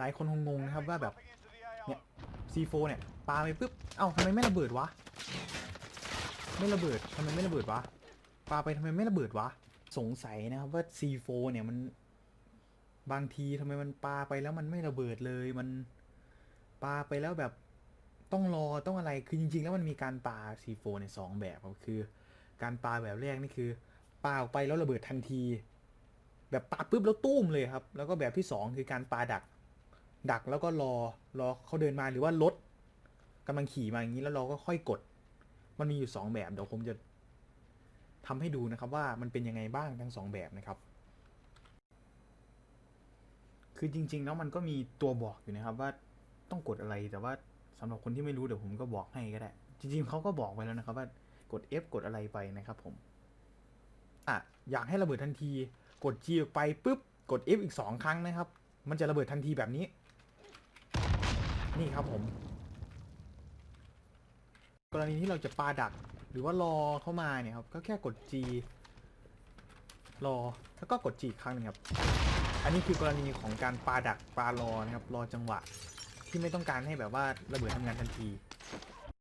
หลายคนคงงงนะครับว่าแบบเนี่ย C4 เนี่ยปาไปปุ๊บเอ้าทำไมไม่ระเบิดวะไม่ระเบิดทำไมไม่ระเบิดวะปาไปทำไมไม่ระเบิดวะสงสัยนะครับว่า C4 เนี่ยมันบางทีทำไมมันปาไปแล้วมันไม่ระเบิดเลยมันปาไปแล้วแบบต้องรอต้องอะไรคือจริง ๆ แล้วมันมีการปา C4 ในสองแบบครับคือ การปาแบบแรกนี่คือปาออกไปแล้วระเบิดทันที แบบปาปุ๊บแล้วตุ้มเลยครับ แล้วก็แบบที่สองคือการปาดัก ดักแล้วก็รอรอเขาเดินมาหรือว่ารถกำลังขี่มาอย่างนี้แล้วเราก็ค่อยกด มันมีอยู่สองแบบเดี๋ยวผมจะทำให้ดูนะครับว่ามันเป็นยังไงบ้างทั้งสองแบบนะครับ คือจริง ๆ แล้วมันก็มีตัวบอกอยู่นะครับว่าต้องกดอะไรแต่ว่าสำหรับคนที่ไม่รู้เดี๋ยวผมก็บอกให้ก็ได้ จริง ๆเขาก็บอกไว้แล้วนะครับว่ากด F กดอะไรไปนะครับผมอะอยากให้ระเบิดทันที กด G ออกไปปุ๊บกด F อีกสองครั้งนะครับ มันจะระเบิดทันทีแบบนี้ นี่ครับผม กรณีที่เราจะปาดัก หรือว่ารอเข้ามาเนี่ยครับ ก็แค่กด G รอแล้วก็กด G อีกครั้งหนึงครับ อันนี้คือกรณีของการปาดักปารอนะครับ รอจังหวะ ที่ไม่ต้องการให้แบบว่าระเบิดทำงานทันที